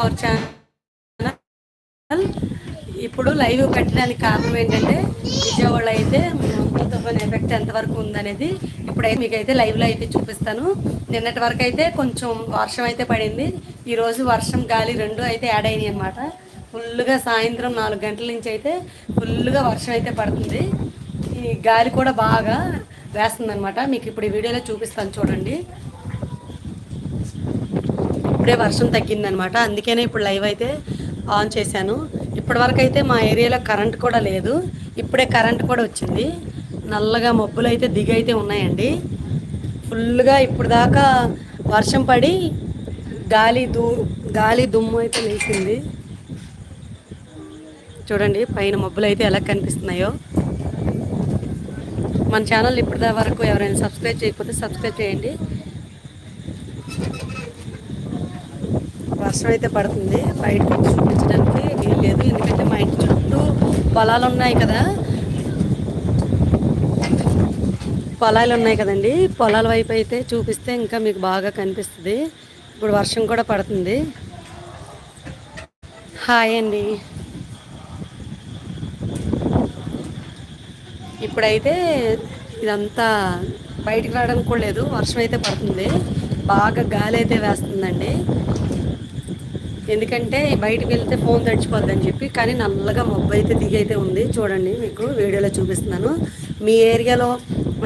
Hour channel. ఇప్పుడు live పెట్టడానికి కారణం ఏంటంటే విజయవాడ అయితే తుఫాన్ ఎఫెక్ట్ ఎంతవరకు ఉందనేది ఇప్పుడైతే మీకైతే లైవ్లో అయితే చూపిస్తాను. నిన్నటి వరకు అయితే కొంచెం వర్షం అయితే పడింది. ఈరోజు వర్షం గాలి రెండు అయితే యాడ్ అయినాయి అనమాట ఫుల్గా సాయంత్రం నాలుగు గంటల నుంచి అయితే ఫుల్గా వర్షం అయితే పడుతుంది. ఈ గాలి కూడా బాగా వేస్తుంది అనమాట మీకు ఇప్పుడు ఈ వీడియోలో చూపిస్తాను చూడండి. ఇప్పుడే వర్షం తగ్గిందనమాట. అందుకనే ఇప్పుడు లైవ్ అయితే ఆన్ చేశాను. ఇప్పటి వరకు అయితే మా ఏరియాలో కరెంట్ కూడా లేదు. ఇప్పుడే కరెంట్ కూడా వచ్చింది. నల్లగా మబ్బులు అయితే దిగి అయితే ఉన్నాయండి. ఫుల్గా ఇప్పుడు దాకా వర్షం పడి గాలి దూ గాలి దుమ్ము అయితే లేచింది. చూడండి పైన మబ్బులు అయితే ఎలా కనిపిస్తున్నాయో. మన ఛానల్ ఇప్పటి వరకు ఎవరైనా సబ్స్క్రైబ్ చేయకపోతే సబ్స్క్రైబ్ చేయండి. వర్షం అయితే పడుతుంది. బయటకు చూపించడానికి వీలు లేదు. ఎందుకంటే మా ఇంటి చుట్టూ పొలాలు ఉన్నాయి కదా. పొలాలు ఉన్నాయి కదండి. పొలాల వైపు అయితే చూపిస్తే ఇంకా మీకు బాగా కనిపిస్తుంది. ఇప్పుడు వర్షం కూడా పడుతుంది. హాయ్ అండి. ఇప్పుడైతే ఇదంతా బయటికి రావడానికి కూడా లేదు. వర్షం అయితే పడుతుంది. బాగా గాలి అయితే వేస్తుందండి. ఎందుకంటే బయటకు వెళ్తే ఫోన్ తడిచిపోద్దని చెప్పి కానీ నల్లగా మబ్బు అయితే దిగి అయితే ఉంది. చూడండి మీకు వీడియోలో చూపిస్తున్నాను. మీ ఏరియాలో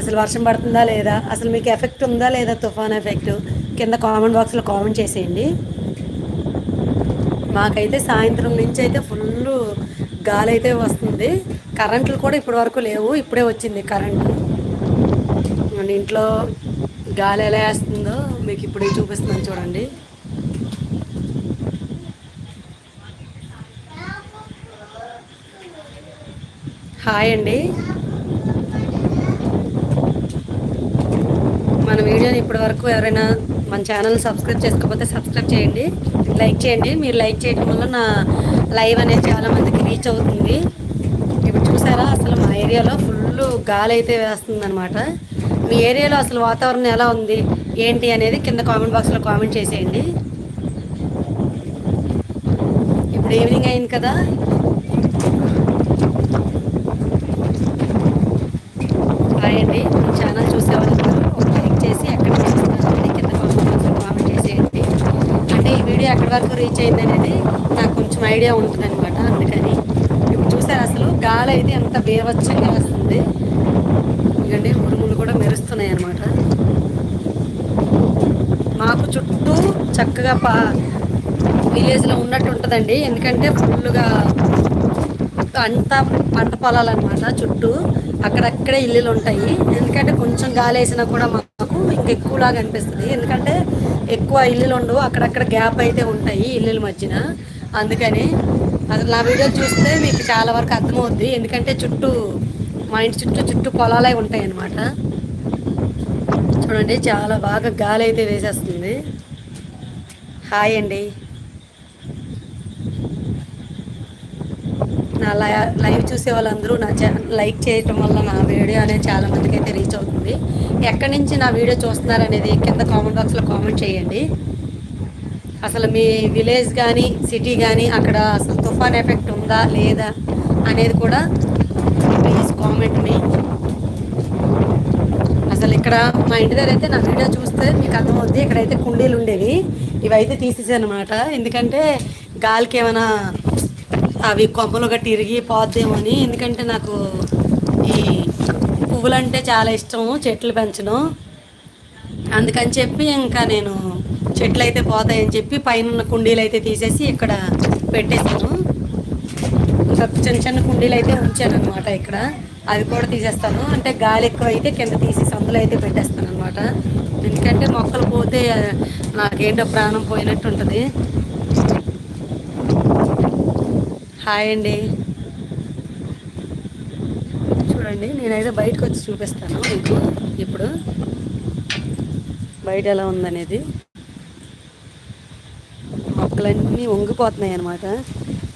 అసలు వర్షం పడుతుందా లేదా? అసలు మీకు ఎఫెక్ట్ ఉందా లేదా తుఫాన్ ఎఫెక్ట్? కింద కామెంట్ బాక్స్లో కామెంట్ చేసేయండి. మాకైతే సాయంత్రం నుంచి అయితే ఫుల్ గాలి అయితే వస్తుంది. కరెంట్లు కూడా ఇప్పటి వరకు లేవు. ఇప్పుడే వచ్చింది కరెంటు. ఇంట్లో గాలి ఎలా వేస్తుందో మీకు ఇప్పుడే చూపిస్తున్నాను చూడండి. హాయ్ అండి. మన వీడియోని ఇప్పటి వరకు ఎవరైనా మన ఛానల్ సబ్స్క్రైబ్ చేసుకోకపోతే సబ్స్క్రైబ్ చేయండి. లైక్ చేయండి. మీరు లైక్ చేయడం వల్ల నా లైవ్ అనేది చాలా మందికి రీచ్ అవుతుంది. ఇప్పుడు చూసారా అసలు మా ఏరియాలో ఫుల్ గాలి అయితే వేస్తుంది అనమాట మీ ఏరియాలో అసలు వాతావరణం ఎలా ఉంది? ఏంటి అనేది కింద కామెంట్ బాక్స్లో కామెంట్ చేసేయండి. ఇప్పుడు ఈవినింగ్ అయింది కదా హాయ్ అండి మన ఛానల్ చూసేవాళ్ళందరూ ఒక లైక్ చేసి ఎక్కడ చూస్తున్నారని కింద కామెంట్ కామెంట్ చేసేయండి అంటే ఈ వీడియో ఎక్కడి వరకు రీచ్ అయింది అనేది నాకు కొంచెం ఐడియా ఉంటుంది అనమాట అందుకని ఇప్పుడు చూసారు అసలు గాలి అయితే ఎంత బేవచ్చంగా వస్తుంది. ఎందుకంటే ఉరుములు కూడా మెరుస్తున్నాయి అనమాట మాకు చుట్టూ చక్కగా పా విలేజ్లో ఉన్నట్టు ఉంటుందండి. ఎందుకంటే ఫుల్గా అంతా పంట పొలాలు అనమాట చుట్టూ. అక్కడక్కడే ఇల్లులు ఉంటాయి ఎందుకంటే కొంచెం గాలి వేసినా కూడా మాకు ఇంకెక్కువలాగా అనిపిస్తుంది. ఎందుకంటే ఎక్కువ ఇల్లులు ఉండవు. అక్కడక్కడ గ్యాప్ అయితే ఉంటాయి ఇల్లుల మధ్యన. అందుకని అసలు నా వీడియో చూస్తే మీకు చాలా వరకు అర్థమవుద్ది. ఎందుకంటే చుట్టూ మా ఇంటి చుట్టూ చుట్టూ పొలాలే ఉంటాయి అన్నమాట చూడండి చాలా బాగా గాలి అయితే వేసేస్తుంది. హాయ్ అండి. నా లైవ్ చూసే వాళ్ళందరూ నా లైక్ చేయటం వల్ల నా వీడియో అనేది చాలా మందికి అయితే రీచ్ అవుతుంది. ఎక్కడి నుంచి నా వీడియో చూస్తున్నారు అనేది కింద కామెంట్ బాక్స్లో కామెంట్ చేయండి. అసలు మీ విలేజ్ కానీ సిటీ కానీ అక్కడ అసలు తుఫాన్ ఎఫెక్ట్ ఉందా లేదా అనేది కూడా ప్లీజ్ కామెంట్ మీ అసలు ఇక్కడ మా ఇంటి దగ్గర అయితే నా వీడియో చూస్తే మీకు అర్థమవుద్ది. ఇక్కడైతే కుండీలు ఉండేవి. ఇవైతే తీసేసాను అనమాట ఎందుకంటే గాలికి ఏమైనా అవి కొమ్మలు గట్టి ఇరిగి పోద్దేమని. ఎందుకంటే నాకు ఈ పువ్వులంటే చాలా ఇష్టము చెట్లు పెంచడం. అందుకని చెప్పి ఇంకా నేను చెట్లు అయితే పోతాయని చెప్పి పైన కుండీలు అయితే తీసేసి ఇక్కడ పెట్టేశాను. ఇంకా చిన్న చిన్న కుండీలు అయితే ఉంచాను అనమాట ఇక్కడ. అవి కూడా తీసేస్తాను. అంటే గాలి ఎక్కువ అయితే కింద తీసి సందులో అయితే పెట్టేస్తాను అనమాట ఎందుకంటే మొక్కలు పోతే నాకేంటో ప్రాణం పోయినట్టు ఉంటుంది హాయ్ అండి. చూడండి నేనైతే బయటకు వచ్చి చూపిస్తాను. మీకు ఇప్పుడు బయట ఎలా ఉందనేది. మొక్కలన్నీ వంగిపోతున్నాయి అనమాట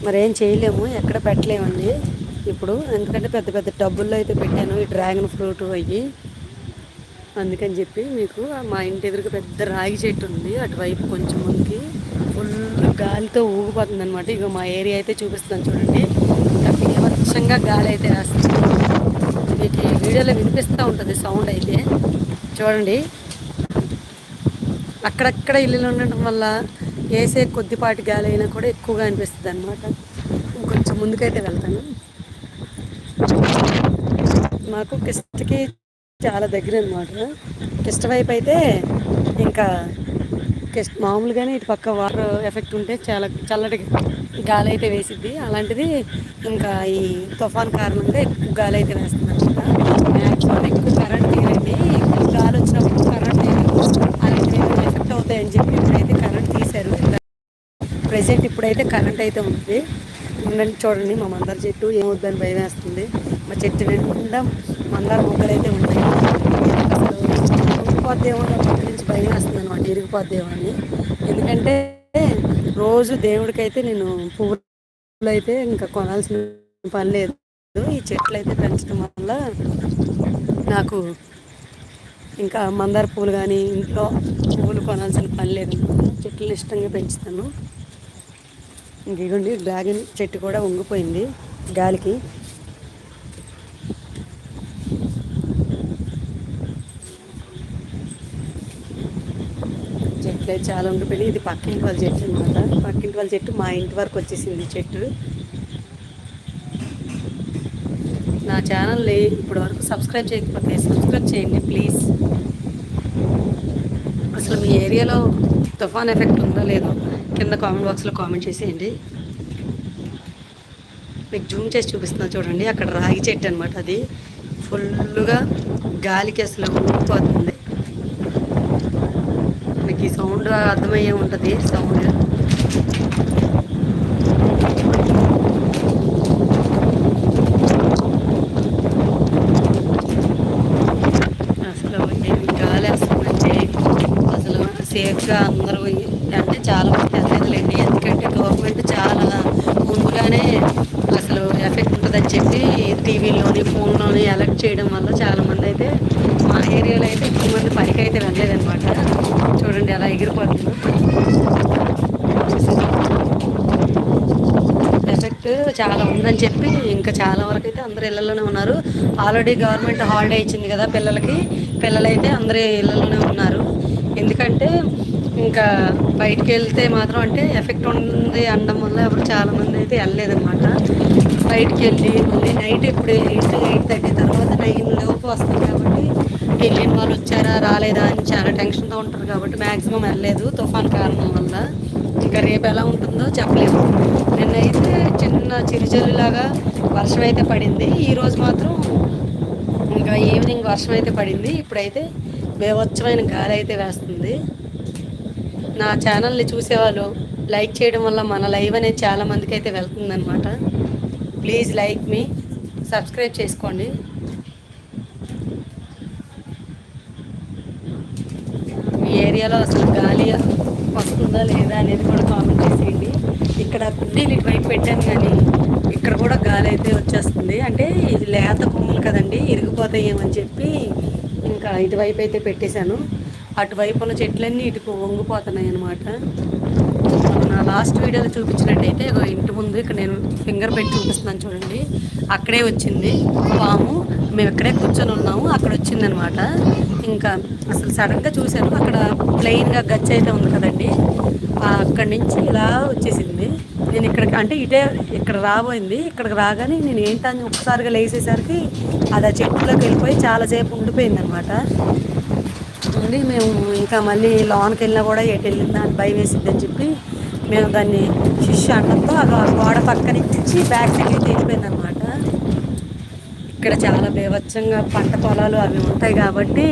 మరేం చేయలేము ఎక్కడ పెట్టలేమండి. ఇప్పుడు ఎందుకంటే పెద్ద పెద్ద టబ్బుల్లో అయితే పెట్టాను ఈ డ్రాగన్ ఫ్రూట్ అవి అందుకని చెప్పి మీకు మా ఇంటి ఎదురుగా పెద్ద రాగి చెట్టు ఉంది. అటువైపు కొంచెం ముందుకి గాలితో ఊగిపోతుంది అనమాట ఇక మా ఏరియా అయితే చూపిస్తున్నాను చూడండి. ఇంకా బీభత్సంగా గాలి అయితే రాస్తుంది మీకు వీడియోలో వినిపిస్తూ ఉంటుంది సౌండ్ అయితే. చూడండి. అక్కడక్కడ ఇల్లులు ఉండటం వల్ల వేసే కొద్దిపాటి గాలి అయినా కూడా ఎక్కువగా అనిపిస్తుంది అనమాట కొంచెం ముందుకైతే వెళ్తాను. మాకు కిష్టకి చాలా దగ్గర అనమాట కిష్ట వైపు అయితే ఇంకా కిష్ట మామూలుగానే ఇటు పక్క వాటర్ ఎఫెక్ట్ ఉంటే చాలా చల్లటి గాలి అయితే వేసిద్ది. అలాంటిది ఇంకా ఈ తుఫాన్ కారణంగా ఎక్కువ గాలి అయితే వేస్తుంది అనమాట మ్యాక్సిమం ఎక్కువ కరెంట్ తీరండి ఎక్కువ గాలి వచ్చినప్పుడు కరెంట్ అలాంటివి ఎఫెక్ట్ అవుతాయని చెప్పి ఇప్పుడైతే కరెంట్ తీశారు. ప్రజెంట్ ఇప్పుడైతే కరెంట్ అయితే ఉంది. ఉండండి చూడండి మా మందార చెట్టు ఏమవుద్దని భయం వేస్తుంది. మా చెట్టు నిండా మందార మొక్కలు అయితే ఉన్నాయి. ఇరిగిపోద్దేమో అని పక్క నుంచి భయం వేస్తుంది అనమాట ఇరిగిపోద్దేమో అని ఎందుకంటే రోజు దేవుడికైతే నేను పువ్వులు అయితే ఇంకా కొనాల్సిన పని లేదు. ఈ చెట్లు అయితే పెంచడం వల్ల నాకు ఇంకా మందార పూలు కానీ ఇంట్లో పువ్వులు కొనాల్సిన పని లేదు. చెట్లు ఇష్టంగా పెంచుతాను. ఇంక ఇదిగోండి డ్రాగన్ చెట్టు కూడా వంగిపోయింది గాలికి. చెట్లు చాలా ఉండిపోయి ఇది పక్కింటి వాళ్ళ చెట్టు అనమాట పక్కింటి వాళ్ళ చెట్టు మా ఇంటి వరకు వచ్చేసింది చెట్టు. నా ఛానల్ని ఇప్పటి వరకు సబ్స్క్రైబ్ చేయకపోతే సబ్స్క్రైబ్ చేయండి ప్లీజ్ అసలు మీ ఏరియాలో తుఫాన్ ఎఫెక్ట్ ఉందో లేదో కింద కామెంట్ బాక్స్లో కామెంట్ చేసేయండి. మీకు జూమ్ చేసి చూపిస్తున్నా చూడండి. అక్కడ రాగి చెట్టు అనమాట అది. ఫుల్గా గాలికి అసలు ఉండిపోతుంది మీకు ఈ సౌండ్ అర్థమయ్యే ఉంటుంది సౌండ్. అసలు ఏమి గాలి వేస్తుందంటే అసలు సేఫ్గా అందరూ అంటే చాలా మంది వెళ్ళలేదులేండి ఎందుకంటే గవర్నమెంట్ చాలా ముందుగానే అసలు ఎఫెక్ట్ ఉంటుందని చెప్పి టీవీలోని ఫోన్లోని అలర్ట్ చేయడం వల్ల చాలామంది అయితే మా ఏరియాలో అయితే ఎక్కువ మంది పైకి అయితే వెళ్ళలేదనమాట చూడండి అలా ఎగిరిపోతుంది. ఎఫెక్ట్ చాలా ఉందని చెప్పి ఇంకా చాలా వరకు అయితే అందరు ఇళ్ళలోనే ఉన్నారు. ఆల్రెడీ గవర్నమెంట్ హాలిడే ఇచ్చింది కదా పిల్లలకి. పిల్లలైతే అందరూ ఇళ్ళలోనే ఉన్నారు. ఎందుకంటే ఇంకా బయటికి వెళ్తే మాత్రం అంటే ఎఫెక్ట్ ఉంది అనడం వల్ల ఎవరు చాలా మంది అయితే వెళ్ళలేదన్నమాట. బయటికి వెళ్ళి మళ్ళీ నైట్ ఇప్పుడు ఎయిట్ ఎయిట్ థర్టీ తర్వాత నైన్ లోపు వస్తుంది కాబట్టి వెళ్ళిన వాళ్ళు వచ్చారా రాలేదా అని చాలా టెన్షన్తో ఉంటారు కాబట్టి మ్యాక్సిమం వెళ్ళలేదు. తుఫాన్ కారణం వల్ల ఇంకా రేపు ఎలా ఉంటుందో చెప్పలేము. నిన్నైతే చిన్న చిరుజల్లులాగా వర్షం అయితే పడింది. ఈరోజు మాత్రం ఇంకా ఈవినింగ్ వర్షం అయితే పడింది. ఇప్పుడైతే బేవచ్చమైన గాలి అయితే వేస్తుంది. నా ఛానల్ని చూసేవాళ్ళు లైక్ చేయడం వల్ల మన లైవ్ అనేది చాలా మందికి అయితే వెళ్తుందనమాట ప్లీజ్ లైక్ మీ సబ్స్క్రైబ్ చేసుకోండి మీ ఏరియాలో అసలు గాలి వస్తుందా లేదా అనేది కూడా కామెంట్ చేసేయండి. ఇక్కడ కుండీలు ఇటువైపు పెట్టాను కానీ ఇక్కడ కూడా గాలి అయితే వచ్చేస్తుంది. అంటే ఇది లేత కొమ్ములు కదండి ఇరిగిపోతాయేమని చెప్పి ఇంకా ఇటువైపు అయితే పెట్టేశాను. అటువైపు ఉన్న చెట్లన్నీ ఇటుకు వంగిపోతున్నాయి అనమాట నా లాస్ట్ వీడియోలో చూపించినట్టయితే ఇంటి ముందు ఇక్కడ నేను ఫింగర్ పెట్టి చూపిస్తున్నాను చూడండి. అక్కడే వచ్చింది పాము. మేము ఇక్కడే కూర్చొని ఉన్నాము. అక్కడ వచ్చిందనమాట. ఇంకా అసలు సడన్గా చూశాను. అక్కడ ప్లెయిన్గా గచ్చ అయితే ఉంది కదండి. అక్కడి నుంచి ఇలా వచ్చేసింది. నేను ఇక్కడ అంటే ఇటే ఇక్కడ రాబోయింది. ఇక్కడికి రాగానే నేను ఏంటని ఒక్కసారిగా లేచేసరికి అది ఆ చెట్టులోకి వెళ్ళిపోయి చాలాసేపు ఉండిపోయింది అనమాట ఉండి మేము ఇంకా మళ్ళీ లోన్కి వెళ్ళినా కూడా ఎటు వెళ్ళిందా అని భయం వేసిద్దని చెప్పి మేము దాన్ని శిష్య అండంతో ఆ గోడ పక్క నుంచి బ్యాక్ సైడ్ అయితే ఇక్కడ చాలా బీభత్సంగా పంట పొలాలు అవి ఉంటాయి కాబట్టి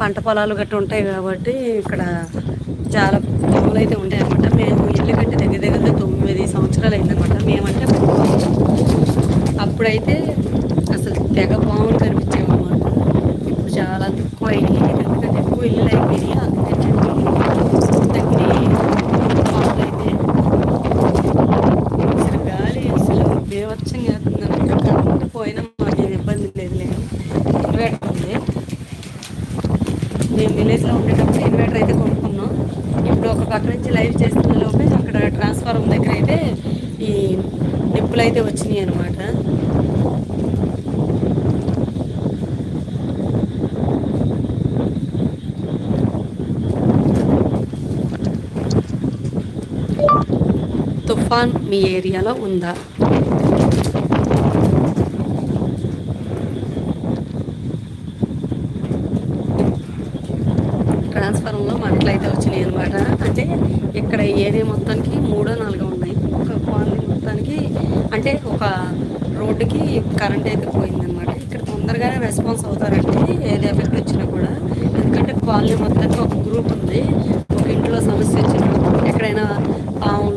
పంట పొలాలు గట్రా ఉంటాయి కాబట్టి ఇక్కడ చాలా పొలాలు అయితే ఉంటాయి అనమాట మేము ఇల్లు కట్టి దగ్గర దగ్గర తొమ్మిది సంవత్సరాలు అయిందనమాట మేమంటే అప్పుడైతే అసలు తెగ పాములు కనిపించేవి ఇప్పుడు చాలా తక్కువ అయినాయి. ఎందుకంటే ఎక్కువ ఇల్లు అయిపోయినాయి అందుకని తగ్గినాయి పాములు అయితే అసలు గాలి అసలు బేవచ్చంగా వేస్తుంది కరెంట్ పోయినా మాకేం ఇబ్బంది లేదు లేదు ఇన్వర్టర్ ఉంది మేము విలేజ్లో ఉండేటప్పుడు ఇన్వర్టర్ అయితే కొనుక్కున్నాం ఇప్పుడు ఒక పక్క నుంచి లైవ్ చేస్తున్న లోపే అక్కడ ట్రాన్స్ఫార్మర్ దగ్గర అయితే ఈ నిప్పులు అయితే వచ్చినాయి అనమాట తుఫాన్ మీ ఏరియాలో ఉందా? ట్రాన్స్ఫారంలో మంటలు అయితే వచ్చినాయి అనమాట అంటే ఇక్కడ ఏరియా మొత్తానికి మూడో నాలుగో ఉన్నాయి. ఒక కాలనీ మొత్తానికి అంటే ఒక రోడ్డుకి కరెంట్ అయితే పోయిందనమాట ఇక్కడ తొందరగానే రెస్పాన్స్ అవుతారండి ఏది ఎఫెక్ట్ వచ్చినా కూడా. ఎందుకంటే కాలనీ మొత్తానికి ఒక గ్రూప్ ఉంది. ఒక ఇంట్లో సమస్య వచ్చినప్పుడు ఎక్కడైనా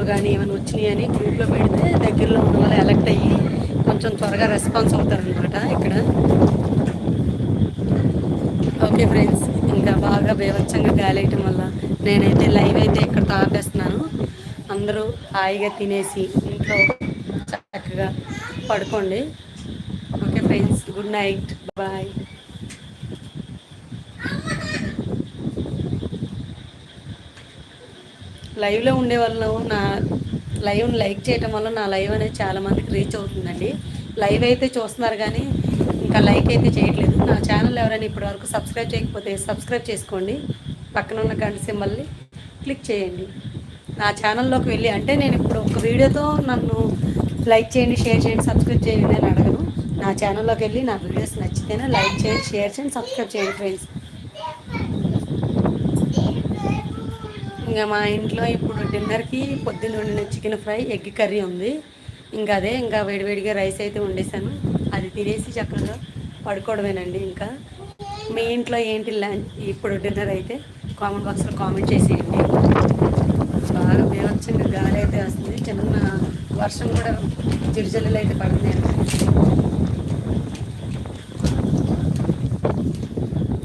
పాములు కానీ ఏమైనా వచ్చినాయి అని గ్రూప్లో పెడితే దగ్గరలో ఉన్న వాళ్ళు ఎలక్ట్ అయ్యి కొంచెం త్వరగా రెస్పాన్స్ అవుతారనమాట ఇక్కడ. ఓకే ఫ్రెండ్స్ ఇంకా బాగా బీభత్సంగా గాలి వేయటం వల్ల నేనైతే లైవ్ అయితే ఇక్కడ తాపేస్తున్నాను. అందరూ హాయిగా తినేసి ఇంట్లో చక్కగా పడుకోండి. Okay friends good night. Bye. లైవ్లో ఉండే వల్ల నా లైవ్ని లైక్ చేయటం వల్ల నా లైవ్ అనేది చాలామందికి రీచ్ అవుతుందండి. లైవ్ అయితే చూస్తున్నారు కానీ ఇంకా లైక్ అయితే చేయట్లేదు. నా ఛానల్ ఎవరైనా ఇప్పటి వరకు సబ్స్క్రైబ్ చేయకపోతే సబ్స్క్రైబ్ చేసుకోండి. పక్కన ఉన్న గంట సింబల్ని క్లిక్ చేయండి. నా ఛానల్లోకి వెళ్ళి అంటే నేను ఇప్పుడు ఒక వీడియోతో నన్ను లైక్ చేయండి షేర్ చేయండి సబ్స్క్రైబ్ చేయండి అని అడగను. నా ఛానల్లోకి వెళ్ళి నా వీడియోస్ నచ్చితేనే లైక్ చేయండి షేర్ చేయండి సబ్స్క్రైబ్ చేయండి ఫ్రెండ్స్. ఇంకా మా ఇంట్లో ఇప్పుడు డిన్నర్కి పొద్దున్న వండిన చికెన్ ఫ్రై ఎగ్ కర్రీ ఉంది. ఇంకా అదే ఇంకా వేడివేడిగా రైస్ అయితే వండేసాను. అది తినేసి చక్కగా పడుకోవడమేనండి ఇంకా. మీ ఇంట్లో ఏంటి లంచ్? ఇప్పుడు డిన్నర్ అయితే కామెంట్ బాక్స్లో కామెంట్ చేసేయండి. బాగా బీభత్సంగా గాలి అయితే వస్తుంది. చిన్న వర్షం కూడా చిరుజల్లులు అయితే పడుతున్నాయి.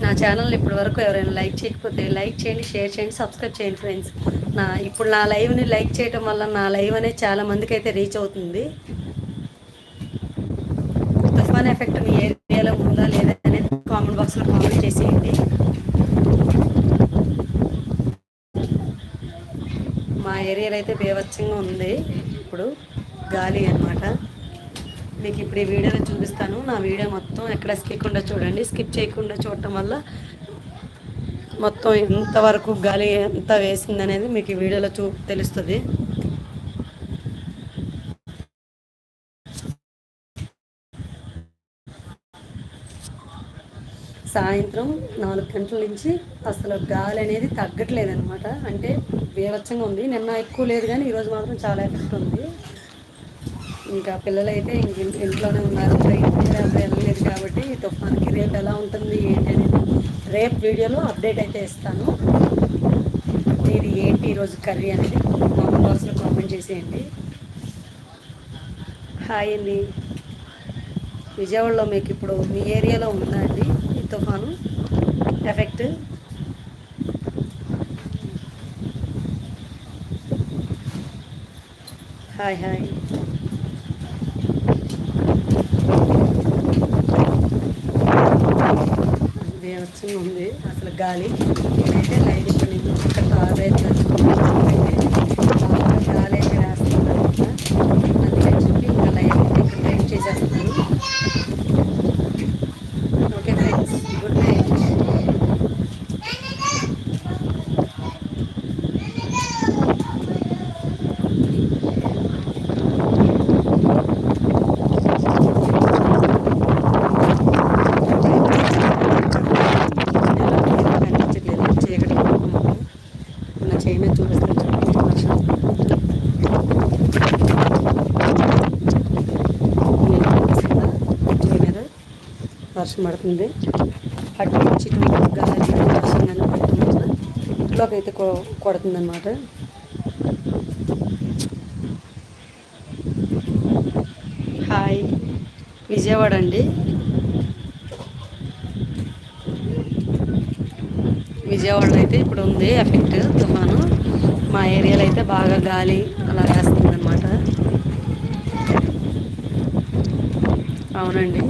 నా ఛానల్ ఇప్పటి వరకు ఎవరైనా లైక్ చేయకపోతే లైక్ చేయండి షేర్ చేయండి సబ్స్క్రైబ్ చేయండి ఫ్రెండ్స్ నా ఇప్పుడు నా లైవ్ని లైక్ చేయడం వల్ల నా లైవ్ అనేది చాలా మందికి అయితే రీచ్ అవుతుంది. తుఫాన్ ఎఫెక్ట్ మీ ఏరియాలో ఉందా లేదా అనేది కామెంట్ బాక్స్లో కామెంట్ చేసేయండి. మా ఏరియాలో అయితే బేవచ్చంగా ఉంది. ఇప్పుడు గాలి అనమాట మీకు ఇప్పుడు ఈ వీడియోలో చూపిస్తాను. నా వీడియో మొత్తం ఎక్కడ స్కిక్కుండా చూడండి. స్కిప్ చేయకుండా చూడటం వల్ల మొత్తం ఎంతవరకు గాలి ఎంత వేసింది అనేది మీకు ఈ వీడియోలో చూ తెలుస్తుంది. సాయంత్రం నాలుగు గంటల నుంచి అసలు గాలి అనేది తగ్గట్లేదు అనమాట అంటే బీభత్సంగా ఉంది. నిన్న ఎక్కువ లేదు కానీ ఈరోజు మాత్రం చాలా ఎఫెక్ట్ ఉంది. ఇంకా పిల్లలైతే ఇంక ఇంట్లోనే ఉన్నారు. వెళ్ళలేదు కాబట్టి తుఫాన్కి రేపు ఎలా ఉంటుంది ఏంటి అనేది రేపు వీడియోలో అప్డేట్ అయితే ఇస్తాను. ఇది ఏంటి ఈరోజు కర్రీ అనేది కామెంట్ బాక్స్లో కామెంట్ చేసేయండి. హాయ్ అండి. విజయవాడలో మీకు ఇప్పుడు మీ ఏరియాలో ఉందా అండి ఈ తుఫాను? Effect hi hi. వచ్చింది ఉంది. అసలు గాలి. అయితే లైట్ ఇక్కడ నుంచి ఇక్కడ తాగైతే గాలి అయితే వేస్తుంది అందుకని చెప్పి ఇంకా లైట్ అయితే ఇక్కడ లైట్ చేసేస్తున్నాను ఓకే ఫ్రెండ్స్ గుడ్ నైట్ కనిపించట్లేదు చీకటి మొత్తం నా చైనా చూపిస్తాను వర్షం చైనా వర్షం పడుతుంది. అటు నుంచి ఇటు గాలి వర్షం కానీ పడుతుంది ఇంట్లోకి అయితే కొడుతుంది అనమాట హాయ్. విజయవాడ అండి. విజయవాడలో అయితే ఇప్పుడు ఉంది ఎఫెక్ట్ తుఫాను. మా ఏరియాలో అయితే బాగా గాలి అలా వేస్తుంది అనమాట అవునండి.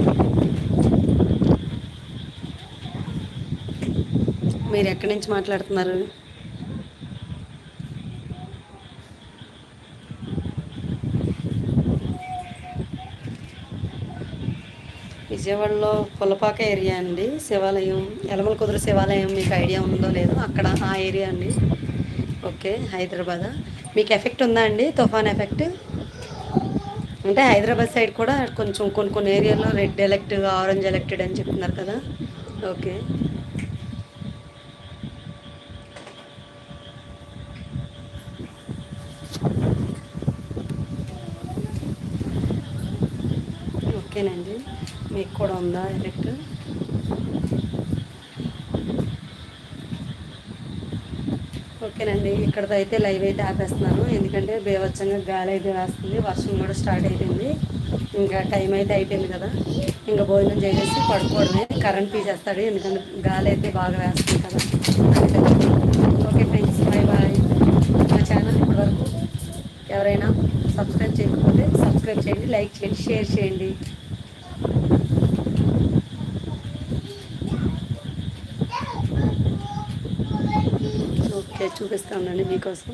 మీరు ఎక్కడి నుంచి మాట్లాడుతున్నారు? విజయవాడలో పులపాక ఏరియా అండి. శివాలయం ఎలమల కుదురు శివాలయం మీకు ఐడియా ఉందో లేదో అక్కడ ఆ ఏరియా అండి. ఓకే హైదరాబాద్? మీకు ఎఫెక్ట్ ఉందా అండి? తుఫాన్ ఎఫెక్ట్? అంటే హైదరాబాద్ సైడ్ కూడా కొంచెం కొన్ని కొన్ని ఏరియాలో రెడ్ ఎలెక్ట్ ఆరెంజ్ ఎలెక్టెడ్ అని చెప్తున్నారు కదా. ఓకే. ఓకేనండి. మీకు కూడా ఉందా ఎఫెక్ట్ ఓకేనండి. ఇక్కడతో అయితే లైవ్ అయితే ఆపేస్తున్నాను ఎందుకంటే బేవచ్చంగా గాలి అయితే వేస్తుంది. వర్షం కూడా స్టార్ట్ అయిపోయింది. ఇంకా టైం అయితే అయిపోయింది కదా. ఇంకా భోజనం చేసేసి పడుకోవడమే. కరెంట్ తీసేస్తాడు. ఎందుకంటే గాలి అయితే బాగా వేస్తుంది కదా. ఓకే ఫ్రెండ్స్ బాయ్ బాయ్ మా ఛానల్ ఇప్పటివరకు ఎవరైనా సబ్స్క్రైబ్ చేయకపోతే సబ్స్క్రైబ్ చేయండి లైక్ చేయండి షేర్ చేయండి ఓకే చూపిస్తా ఉండండి మీకోసం.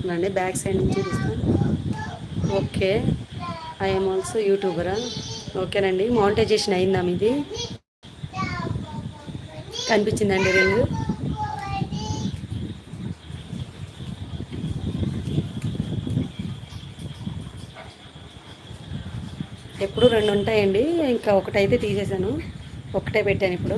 ఉండండి బ్యాక్ సైడ్ నుంచి చూపిస్తాను. ఓకే ఐఎమ్ ఆల్సో యూట్యూబరా ఓకేనండి మానిటైజేషన్ అయిందా మీది? కనిపించిందండి రింగ్ ఎప్పుడు రెండు ఉంటాయండి ఇంకా ఒకటైతే తీసేసాను ఒకటే పెట్టాను ఇప్పుడు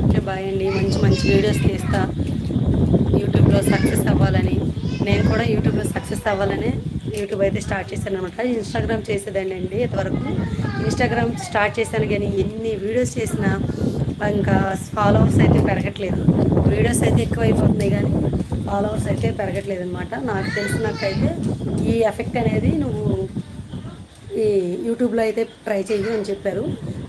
ఓకే బాయ్ అండి మంచి మంచి వీడియోస్ తీస్తా. యూట్యూబ్లో సక్సెస్ అవ్వాలని. నేను కూడా యూట్యూబ్లో సక్సెస్ అవ్వాలని యూట్యూబ్ అయితే స్టార్ట్ చేశాను అనమాట ఇన్స్టాగ్రామ్ చేసేదండి అండి ఇంతవరకు. ఇన్స్టాగ్రామ్ స్టార్ట్ చేశాను కానీ ఎన్ని వీడియోస్ చేసినా ఇంకా ఫాలోవర్స్ అయితే పెరగట్లేదు. వీడియోస్ అయితే ఎక్కువ అయిపోతున్నాయి కానీ ఫాలోవర్స్ అయితే పెరగట్లేదు అనమాట నాకు తెలిసినట్టయితే ఈ ఎఫెక్ట్ అనేది నువ్వు ఈ యూట్యూబ్లో అయితే ట్రై చేయి అని చెప్పారు.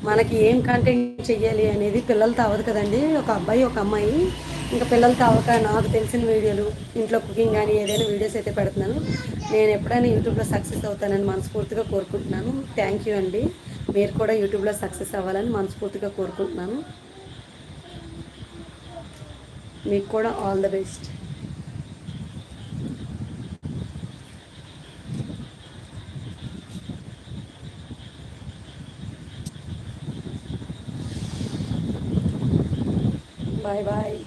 మనకి ఏం కంటెంట్ చెయ్యాలి అనేది పిల్లలతో అవ్వదు కదండి. ఒక అబ్బాయి ఒక అమ్మాయి. ఇంకా పిల్లలతో అవ్వక నాకు తెలిసిన వీడియోలు ఇంట్లో కుకింగ్ కానీ ఏదైనా వీడియోస్ అయితే పెడుతున్నాను. నేను ఎప్పుడైనా యూట్యూబ్లో సక్సెస్ అవుతానని మనస్ఫూర్తిగా కోరుకుంటున్నాను. థ్యాంక్ యూ అండి. మీరు కూడా యూట్యూబ్లో సక్సెస్ అవ్వాలని మనస్ఫూర్తిగా కోరుకుంటున్నాను. మీకు కూడా all the best bye bye